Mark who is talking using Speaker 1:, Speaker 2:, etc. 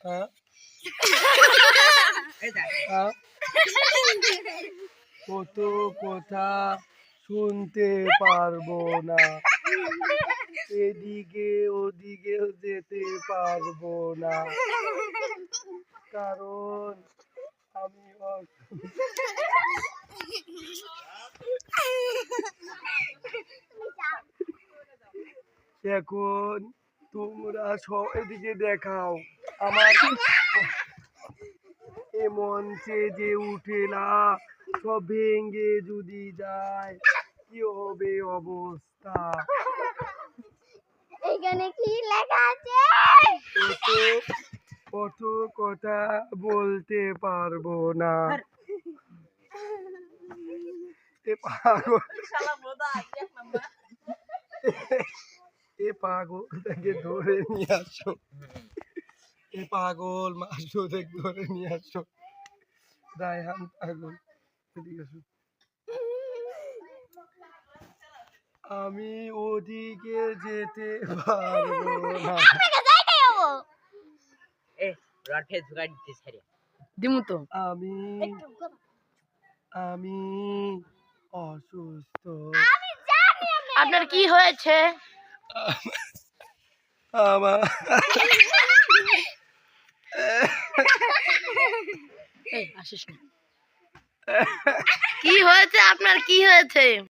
Speaker 1: হ্যাঁ? কত কথা শুনতে পারব না। এদিকে ওদিকেও যেতে পারব না। কারণ আমি এখন তোমরা সব এদিকে দেখাও। আমার এ মঞ্চে যে উঠেলা সব ভেঙে যদি যায় কি হবে অবস্থা?
Speaker 2: এখানে কি লেখা আছে?
Speaker 1: কত কত কথা বলতে পারব না। এ পাগল।
Speaker 3: শালা বোধা এক নাম্বার
Speaker 1: এ পাগলটাকে ধরে নিয়ে আসো। এ পাগল মাসুদের ধরে নিয়ে আসো। রায়হান পাগল এদিকে আসো। আমি ওদিকে যেতে পারব না।
Speaker 3: এ রড ফেসবুক আইডি দিতে ছাড়ে।
Speaker 4: দিমু তো।
Speaker 1: আমি আমি অসুস্থ।
Speaker 2: আমি জানি আমি
Speaker 4: আপনার কি হয়েছে?
Speaker 1: আমার
Speaker 4: কি হয়েছে আপনার? কি হয়েছে?